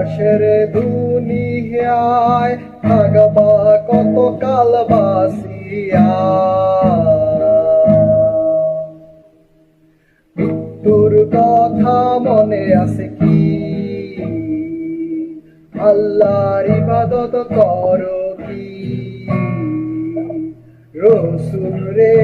রসের দুনিয়ায় থাকবা কত কাল বাসিয়া মৃত্যুর কথা মনে আছে কি? আল্লাহর ইবাদত করো কি? রসুল রে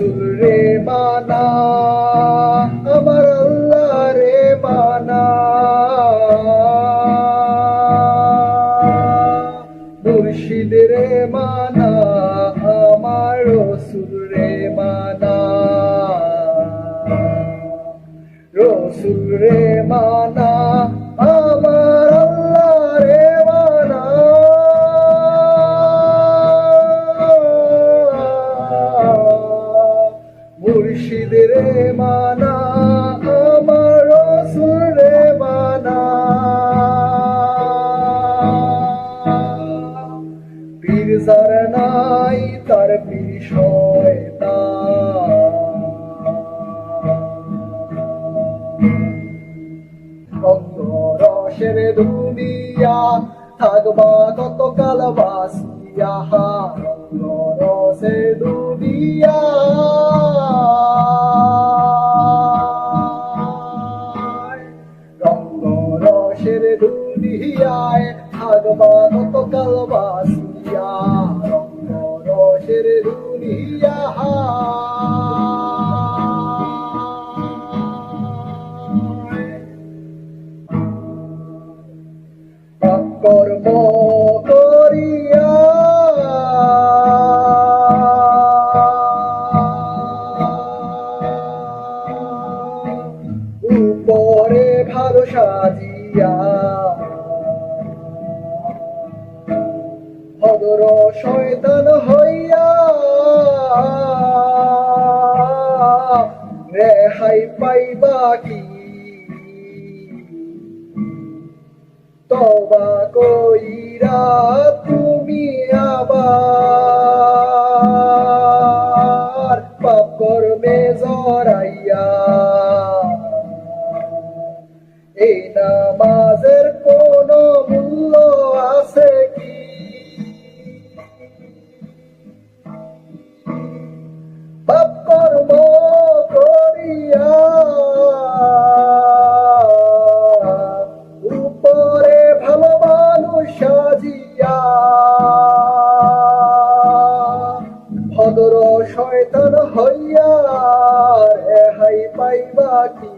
রসুল রে মানা আমার আল্লাহ রে মানা মুর্শিদ রে মানা আমার রসুল রে মানা রসুল রে মানা দুনিয়া, থাকবা কত কাল বাসিয়া রসের দুনিয়া। রঙ্গ রসের দুনিয়ায় থাকবা কত কাল বাসিয়া রঙ্গ রসের দুনিয়া। ভালো সাজিয়া। ভদ্র শয়তান হইয়া রেহাই পাইবা কি? তবা কইরা তুমি আবার পাপ কর্মে জড়াইয়া এই নামাজের কোন মূল্য আছে কি? পাপ কর্ম করিয়া উপরে ভালো মানুষ সাজিয়া ভদ্র শয়তান হইয়া রেহাই পাইবা কি?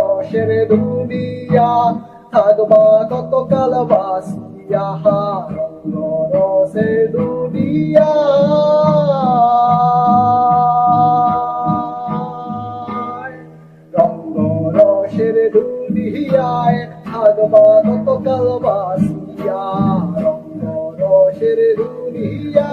রসের দুনিয়া থাকবা কত কাল বাসিয়া রসের দুনিয়া। রঙ্গ রসের বাসিয়া রঙ্গ রসের দুনিয়া